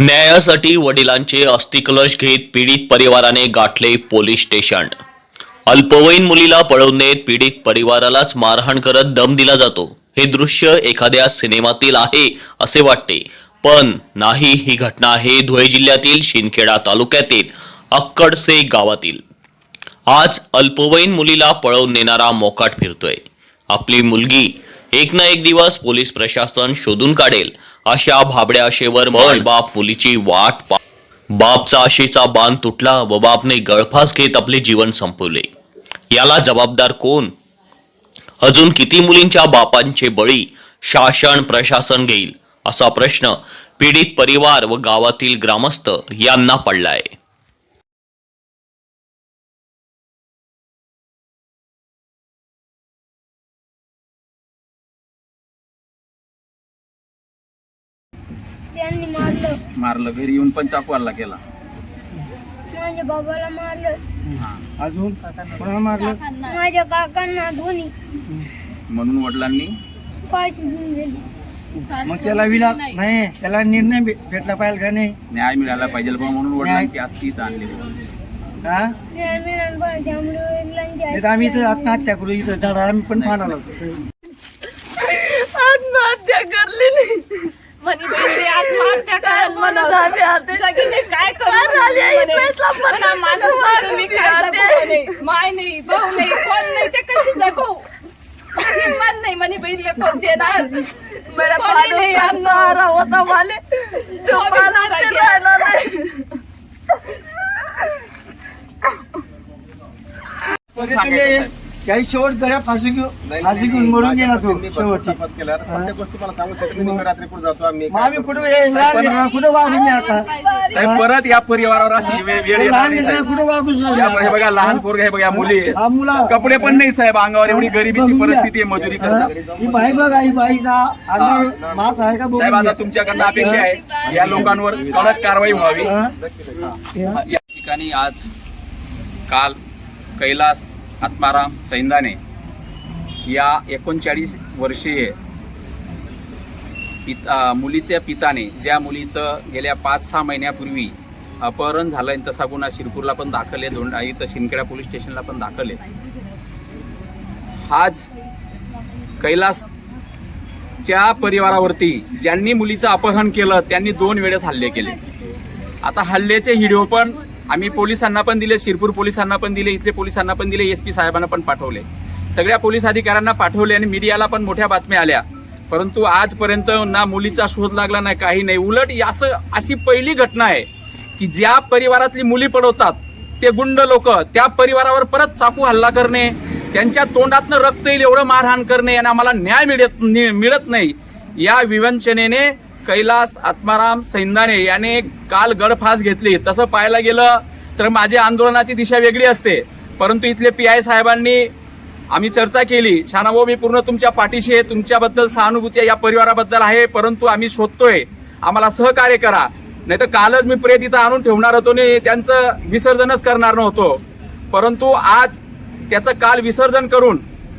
न्यायासाठी वडिलांचे अस्थिकलश घेत पीडित परिवाराने गाठले पोलीस स्टेशन. अल्पवयीन मुलीला पळवून नेत पीडित परिवारालाच मारहाण करत दम दिला जातो. हे दृश्य एखाद्या सिनेमातील आहे असे वाटते. पण नाही ही घटना आहे धुळे जिल्ह्यातील शिंदखेडा तालुक्यातील अक्कडसे गावातील. आज अल्पवयीन मुलीला पळवून नेणारा मोकाट फिरतोय. आपली मुलगी एक ना एक दिवस पोलीस प्रशासन शोधून काढेल. अशा भाबड्या आशेवर पण बाप मुलीची वाट बापचा आशेचा बांध तुटला व बापने गळफास घेत आपले जीवन संपवले. याला जबाबदार कोण? अजून किती मुलींच्या बापांचे बळी शासन प्रशासन घेईल? असा प्रश्न पीडित परिवार व गावातील ग्रामस्थ यांना पडलाय. त्यांनी मारलं. मारलं. घरी येऊन पण चाकू हल्ला केला. माझ्या बाबाला मारलं. अजून कोणाला मारलं? माझ्या काकांना दोन्ही म्हणून वडिलांनी? फाशी घेऊन गेली. मग त्याला विला नाही त्याला निर्णय भे- भेटला पाहिजे का नाही? न्याय मिळाला पाहिजे बा म्हणून वडिलांची आस्ती इथं आणलेली न्याय मिळाला पाहिजे. त्यामुळे वडिलांची नाही तर आम्ही इथं आत्महत्या करू. इथं झाड आम्ही पण पाहणार आत्महत्या करली नाही. बाई ते आत्महत्या काय म्हणत आहे सगळीने काय करू म्हणे माणूस नाही, मी काय जगू म्हणे. माय नाही भाऊ नाही कोण नाही ते कशी जगू? हिंमत नाही म्हणे बाई लेकरं देणार. कोणी नाही आणणार होता माले. पण सांगायचं साहेब. त्याही शेवट गळ्या फाशी घेऊन फाशी घेऊन मरून गेला तो शेवटी. तपास केला. प्रत्येक गोष्ट मला सांगू शकतो मी रात्री कुठे जातो आम्ही मग आम्ही कुठं हे लहान लेकरं कुठं वागू मी आता? साहेब परत या परिवारावर अशी वेळ वेळ येणार लहान नाही लेकरं साहेब. कुठं वागूच नाही या- हे बघा लहान. पोरग हे बघा मुली. हा कपडे पण नाही साहेब अंगावर एवढी गरिबीची. परिस्थिती आहे मजुरी हा? करतात ही बाई बघा ही बाईचा अंगावर माच आहे का साहेब आता. तुमच्याकडनं अपेक्षा आहे या लोकांवर कडक कारवाई व्हावी. हा? या ठिकाणी आज काल कैलास आत्माराम सैंदाने या एकोणचाळीस वर्षीय पिता मुलीच्या पिताने ज्या मुलीचं गेल्या पाच सहा महिन्यापूर्वी अपहरण झालं आहे तसा गुन्हा शिरपूरला पण दाखल आहे दोंडा इथं शिंदखेडा पोलीस स्टेशनला पण दाखल आहे आज कैलासच्या परिवारावरती ज्यांनी मुलीचं अपहरण केलं त्यांनी दोन वेळेस हल्ले केले. आता हल्ल्याचे व्हिडिओ पण आम्ही पोलिसांना पण दिले शिरपूर पोलिसांना पण दिले इथले पोलिसांना पण दिले एस पी साहेबांना पण पाठवले. सगळ्या पोलीस अधिकाऱ्यांना पाठवले आणि मीडियाला पण मोठ्या बातम्या आल्या. परंतु आजपर्यंत ना मुलीचा शोध लागला नाही काही नाही. उलट असं अशी पहिली घटना आहे की ज्या परिवारातली मुली पडवतात ते गुंड लोक त्या परिवारावर परत चाकू हल्ला करणे त्यांच्या तोंडातनं रक्त येईल एवढं मारहाण करणे आणि आम्हाला न्याय मिळत नि- मिळत नाही. या विवंचनेने कैलास आत्माराम सैंदाने याने काल गडफास घेतली. तसं पाहायला गेलं तर माझ्या आंदोलनाची दिशा वेगळी असते. परंतु इथले पी आय साहेबांनी आम्ही चर्चा केली. शानाभाऊ मी पूर्ण तुमच्या पाठीशी आहे. तुमच्याबद्दल सहानुभूती या परिवाराबद्दल आहे. परंतु आम्ही शोधतोय. आम्हाला सहकार्य करा. नाही तर कालच मी प्रेत इथं आणून ठेवणार होतो आणि त्यांचं विसर्जनच करणार नव्हतो. परंतु आज त्याचं काल विसर्जन करून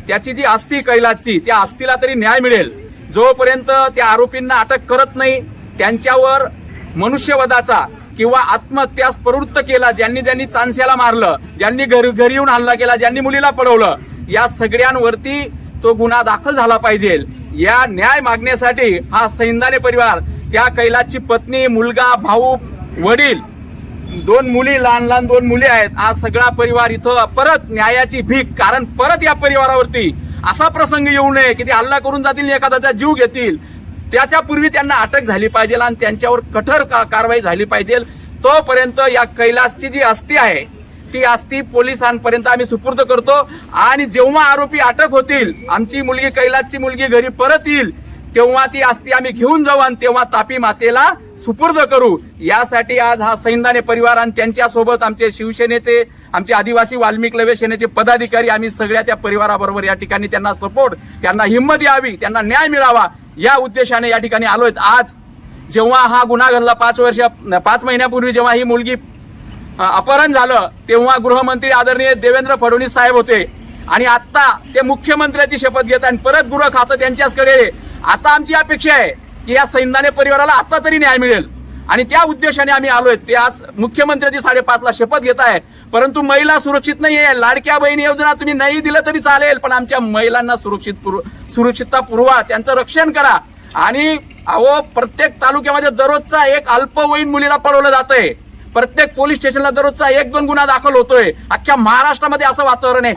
त्याची जी अस्थि कैलासची त्या अस्थिला तरी न्याय मिळेल. जोपर्यंत त्या आरोपींना अटक करत नाही त्यांच्यावर मनुष्यवधाचा किंवा आत्महत्यास प्रवृत्त केला ज्यांनी ज्यांनी चांस्याला मारलं ज्यांनी घरी घरी येऊन हल्ला केला ज्यांनी मुलीला पळवलं या सगळ्यांवरती तो गुन्हा दाखल झाला पाहिजे. या न्याय मागण्यासाठी हा सैंदाने परिवार त्या कैलासची पत्नी मुलगा भाऊ वडील दोन मुली लहान लहान दोन मुली आहेत हा सगळा परिवार इथं परत न्यायाची भीक कारण परत या परिवारावरती असा प्रसंग येऊ नये की ते हल्ला करून जातील आणि एखाद्याचा जीव घेतील. त्याच्यापूर्वी त्यांना अटक झाली पाहिजे आणि त्यांच्यावर कठोर का- कारवाई झाली पाहिजे. तोपर्यंत या कैलासची जी अस्थी आहे ती अस्थी पोलिसांपर्यंत आम्ही सुपूर्द करतो. आणि जेव्हा आरोपी अटक होतील आमची मुलगी कैलासची मुलगी घरी परत येईल तेव्हा ती अस्थी आम्ही घेऊन जाऊ आणि तेव्हा तापी मातेला सुपूर्द करू. यासाठी आज हा सैंदाने परिवार आणि त्यांच्यासोबत आमचे शिवसेनेचे आमचे आदिवासी वाल्मिक लवे सेनेचे पदाधिकारी आम्ही सगळ्या त्या परिवाराबरोबर या ठिकाणी त्यांना सपोर्ट त्यांना हिंमत यावी त्यांना न्याय मिळावा या उद्देशाने या ठिकाणी आलोय आज जेव्हा हा गुन्हा घडला पाच वर्ष पाच महिन्यापूर्वी जेव्हा ही मुलगी अपहरण झालं तेव्हा गृहमंत्री आदरणीय देवेंद्र फडणवीस साहेब होते. आणि आता ते मुख्यमंत्र्याची शपथ घेत आणि परत गृह खातं त्यांच्याचकडे. आता आमची अपेक्षा आहे की या सैन्याने परिवाराला आता तरी न्याय मिळेल. आणि त्या उद्देशाने आम्ही आलोय. ते आज मुख्यमंत्र्यांची साडेपाचला शपथ घेत आहे. परंतु महिला सुरक्षित नाही आहे लाडक्या बहिणी योजना तुम्ही नाही दिलं तरी चालेल पण आमच्या महिलांना सुरक्षित सुरक्षितता पुरवा. त्यांचं रक्षण करा. आणि अहो प्रत्येक तालुक्यामध्ये दररोजचा एक अल्पवयीन मुलीला पळवलं जातंय. प्रत्येक पोलीस स्टेशनला दररोजचा एक दोन गुन्हा दाखल होतोय. अख्ख्या महाराष्ट्रामध्ये असं वातावरण आहे.